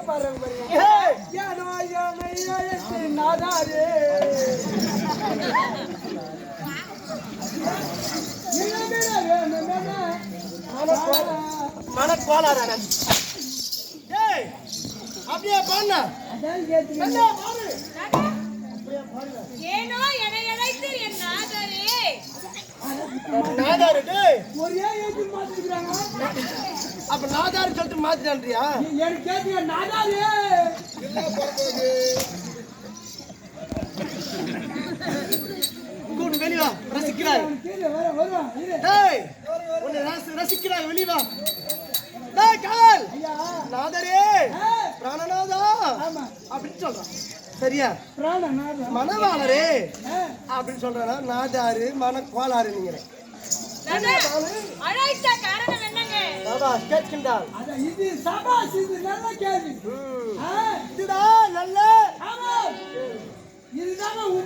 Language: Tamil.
அழைத்த க- அருமையா அருமையா பாடுறாங்க பாருங்க ஏனோ யானை அழைத்து நாதாரே. ஏய், அப்படியே பாடு. ஏனோ என்னை அழைத்து என் நாதரே நாதாரு, டேய். ஒரே ஏஜி மாத்திக்கிறாங்க அப்ப நாதாரு சொல்லிட்டு மாத்திட்டான்றியா? எனக்கு கேட்டீங்க நாதாரே? கூடு வெளிய வா, ரசிக்கிறாய். டேய், உன்னை ரசிக்கிறாய், வெளிய வா. டேய், காவல். ஐயா. நாதரே, பிராணநாதா, அப்படின்னு சொல்றான். சரியா? மனவாளரே. அப்படின்னு சொல்றானா நாதாரு மனக்கோளாறு நீங்க அதான் இது சபாஸ் இது நல்ல கேள்வி. ஆ, இதுதான் உன்?